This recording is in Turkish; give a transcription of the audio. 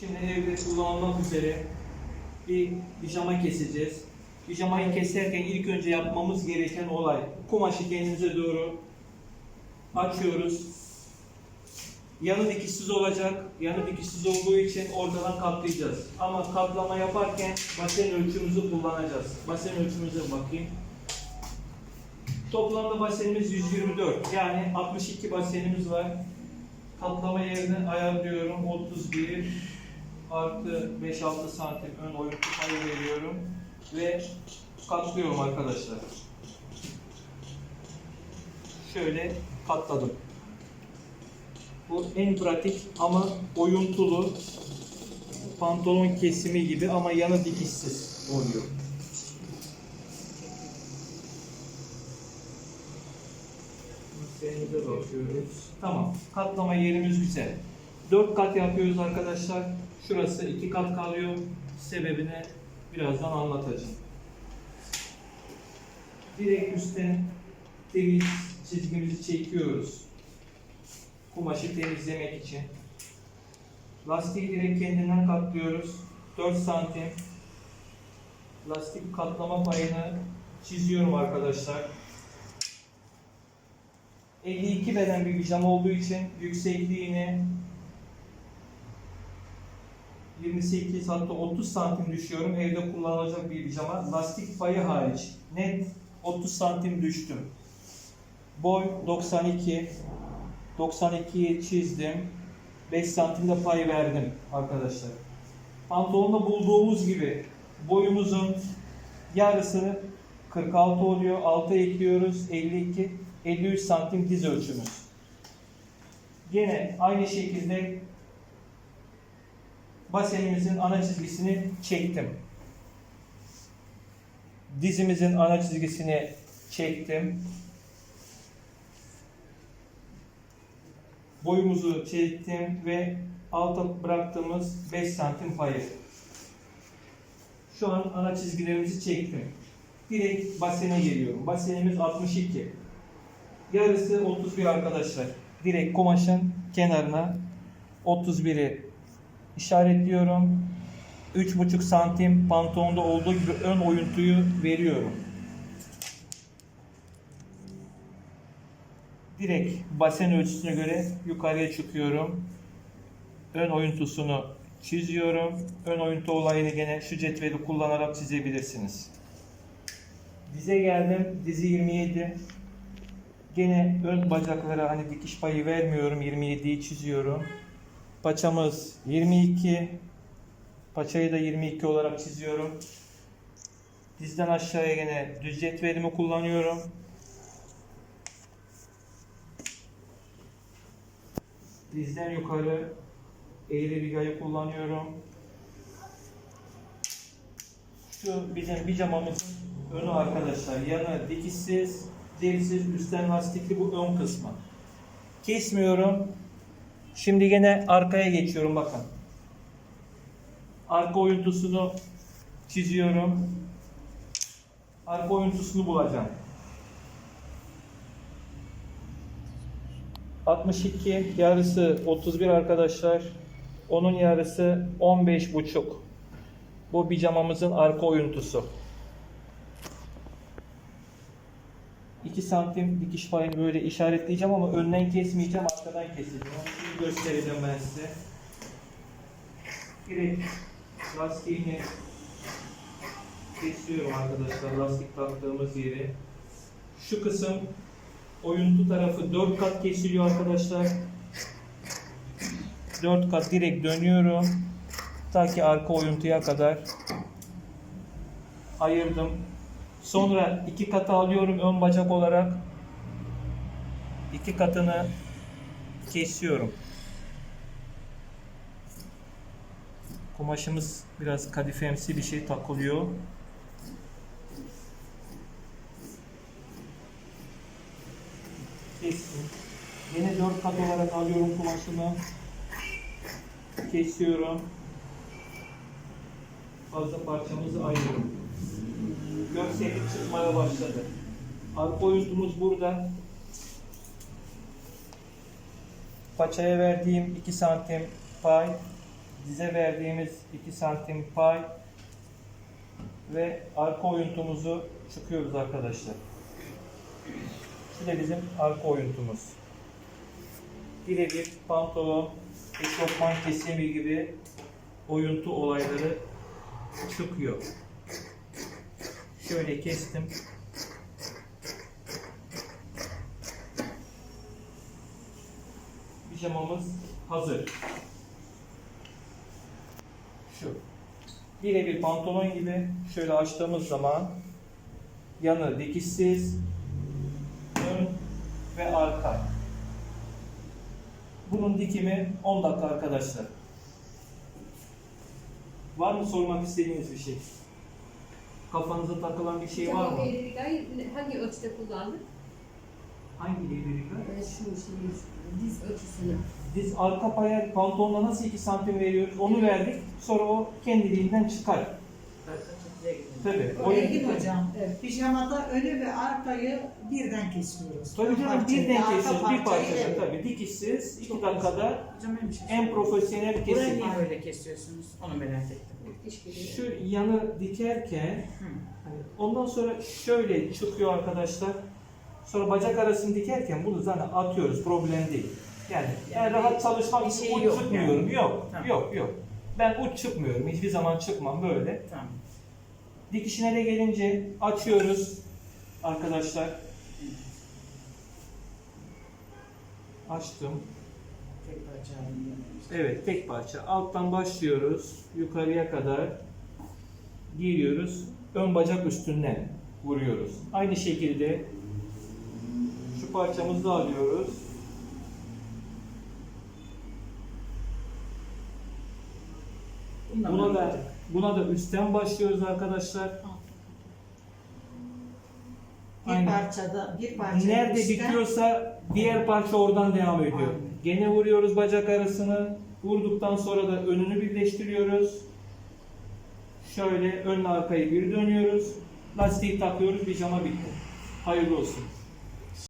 Şimdi evde kullanılmak üzere bir pijama keseceğiz. Pijamayı keserken ilk önce yapmamız gereken olay kumaşı kendimize doğru açıyoruz. Yanı dikişsiz olacak. Yanı dikişsiz olduğu için ortadan katlayacağız. Ama katlama yaparken basen ölçümüzü kullanacağız. Basen ölçümüze bakayım. Toplamda basenimiz 124. Yani 62 basenimiz var. Katlama yerini ayarlıyorum. 31 artı 5-6 santim ön oyuntu payı veriyorum. Ve katlıyorum arkadaşlar. Şöyle katladım. Bu en pratik ama oyuntulu pantolon kesimi gibi ama yanı dikişsiz oluyor. Tamam. Katlama yerimiz güzel. 4 kat yapıyoruz arkadaşlar. Şurası 2 kat kalıyor. Sebebini birazdan anlatacağım. Direkt üstten temiz çizgimizi çekiyoruz. Kumaşı temizlemek için. Lastiği direkt kendinden katlıyoruz. 4 santim. Lastik katlama payını çiziyorum arkadaşlar. 52 beden bir pijama olduğu için yüksekliğini 28 hatta 30 santim düşüyorum. Evde kullanılacak bir pijama. Lastik payı hariç. Net 30 santim düştüm. Boy 92. 92'yi çizdim. 5 santim de pay verdim arkadaşlar. Pantolonda bulduğumuz gibi boyumuzun yarısı 46 oluyor. 6 ekliyoruz. 52. 53 santim diz ölçümüz. Yine aynı şekilde basenimizin ana çizgisini çektim. Dizimizin ana çizgisini çektim. Boyumuzu çektim ve alta bıraktığımız 5 santim payı. Şu an ana çizgilerimizi çektim. Direkt basene geliyorum. Basenimiz 62. Yarısı 31 arkadaşlar. Direkt kumaşın kenarına 31'i işaretliyorum. 3,5 santim pantolonda olduğu gibi ön oyuntuyu veriyorum. Direkt basen ölçüsüne göre yukarıya çıkıyorum. Ön oyuntusunu çiziyorum. Ön oyuntu olayını gene şu cetveli kullanarak çizebilirsiniz. Dize geldim. Dizi 27. Gene ön bacaklara hani dikiş payı vermiyorum. 27'yi çiziyorum. Paçamız 22. Paçayı da 22 olarak çiziyorum. Dizden aşağıya gene düz cetvelimi kullanıyorum. Dizden yukarı eğri bir yayı kullanıyorum. Şu bizim pijamamızın önü arkadaşlar. Yanı dikişsiz, derisiz, üstten lastikli bu ön kısmı. Kesmiyorum. Şimdi gene arkaya geçiyorum bakın. Arka oyuntusunu çiziyorum. Arka oyuntusunu bulacağım. 62 yarısı 31 arkadaşlar. Onun yarısı 15 buçuk. Bu pijamamızın arka oyuntusu. 2 santim dikiş payını böyle işaretleyeceğim ama önden kesmeyeceğim, arkadan keseceğim. Şimdi göstereceğim ben size. Direkt lastiğini kesiyorum arkadaşlar lastik taktığımız yeri. Şu kısım oyuntu tarafı 4 kat kesiliyor arkadaşlar. 4 kat direkt dönüyorum. Ta ki arka oyuntuya kadar ayırdım. Sonra iki katı alıyorum ön bacak olarak. iki katını kesiyorum. Kumaşımız biraz kadifemsi bir şey takılıyor. Kestim. Yine dört kat olarak alıyorum kumaşımı. Kesiyorum. Fazla parçamızı ayırıyorum. Görsellik çıkmaya başladı. Arka oyuntumuz burada. Paçaya verdiğim 2 santim pay dize verdiğimiz 2 santim pay ve arka oyuntumuzu çıkıyoruz arkadaşlar. Şu da bizim arka oyuntumuz. Birebir pantolon, eşofman kesimi gibi oyuntu olayları çıkıyor. Şöyle kestim. Pijamamız hazır. Şu. Birebir pantolon gibi şöyle açtığımız zaman yanı dikişsiz, ön ve arka. Bunun dikimi 10 dakika arkadaşlar. Var mı sormak istediğiniz bir şey? Kafanıza takılan bir şey var mı? Eğrilikayı hangi ölçüde kullandık? Hangi eğrilikler? Ee, Şu şeyi, diz ölçüsünü. Biz arka paya pantolonla nasıl 2 santim veriyoruz onu verdik. Sonra o kendiliğinden çıkar. Tabii. O Engin hocam, Evet. pijamada önü ve arkayı birden kesiyoruz. Tabii canım Parçayı, birden arka kesiyoruz. Bir parçayı, parçada evet. tabii. Dikişsiz 2 Çok dakikada Hocam ben bir şey en sorayım. profesyonel Burayı kesim. niye böyle kesiyorsunuz? Onu merak ettim. Şu yanı dikerken Hı. hani ondan sonra şöyle çıkıyor arkadaşlar. Sonra bacak arasını dikerken bunu zaten atıyoruz. Problem değil. Yani, yani Yani rahat çalışmak bir için şey uç yok. Yok. Tamam. Yok yok. Ben uç çıkmıyorum. Hiçbir zaman çıkmam böyle. Tamam. Dikişine de gelince açıyoruz arkadaşlar. Açtım. Tek parça. Evet tek parça. Alttan başlıyoruz. Yukarıya kadar giriyoruz. Ön bacak üstünden vuruyoruz. Aynı şekilde şu parçamızı da alıyoruz. Bundan Buna da anladık. Buna da üstten başlıyoruz arkadaşlar. Bir Aynen. parçada, bir parça Nerede üstten- bitiyorsa diğer parça oradan devam ediyor. Aynen. Gene vuruyoruz bacak arasını. Vurduktan sonra da önünü birleştiriyoruz. Şöyle önle arkayı bir dönüyoruz. Lastiği takıyoruz. Pijama bitti. Hayırlı olsun.